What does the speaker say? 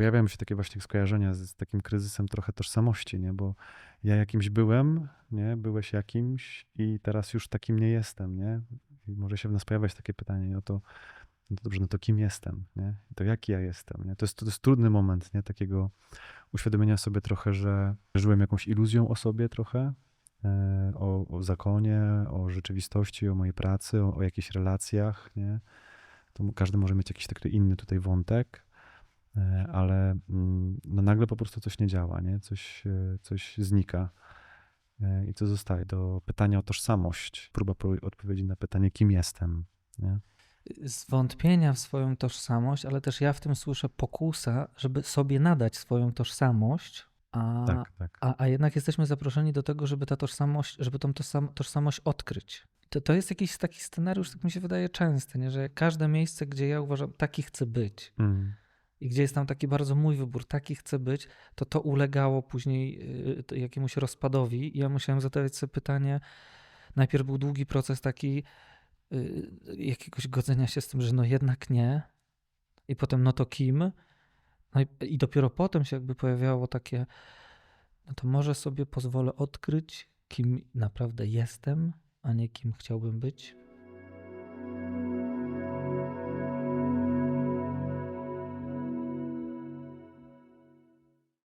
Pojawiają się takie właśnie skojarzenia z, z takim kryzysem trochę tożsamości, nie? Bo ja jakimś byłem, nie? Byłeś jakimś i teraz już takim nie jestem, nie? I może się w nas pojawiać takie pytanie, no to, no to dobrze, no to kim jestem, nie? To jaki ja jestem, nie? To jest, to jest trudny moment, nie? Takiego uświadomienia sobie trochę, że żyłem jakąś iluzją o sobie trochę, e, o, o zakonie, o rzeczywistości, o mojej pracy, o, o jakichś relacjach, nie? To każdy może mieć jakiś taki inny tutaj wątek, ale mm, no nagle po prostu coś nie działa, nie? Coś, e, coś znika. E, I co zostaje? Do pytania o tożsamość, próba po- odpowiedzi na pytanie, kim jestem. Nie? zwątpienia w swoją tożsamość, ale też ja w tym słyszę pokusa, żeby sobie nadać swoją tożsamość, a, Tak, tak. a, a jednak jesteśmy zaproszeni do tego, żeby ta tożsamość, żeby tą tożsam- tożsamość odkryć. To, to jest jakiś taki scenariusz, tak mi się wydaje częsty, nie? że każde miejsce, gdzie ja uważam, taki chcę być Mm. I gdzie jest tam taki bardzo mój wybór, taki chcę być, to to ulegało później y, jakiemuś rozpadowi. I ja musiałem zadawać sobie pytanie, najpierw był długi proces taki y, jakiegoś godzenia się z tym, że no jednak nie. I potem no to kim? No i, i dopiero potem się jakby pojawiało takie no to może sobie pozwolę odkryć kim naprawdę jestem, a nie kim chciałbym być.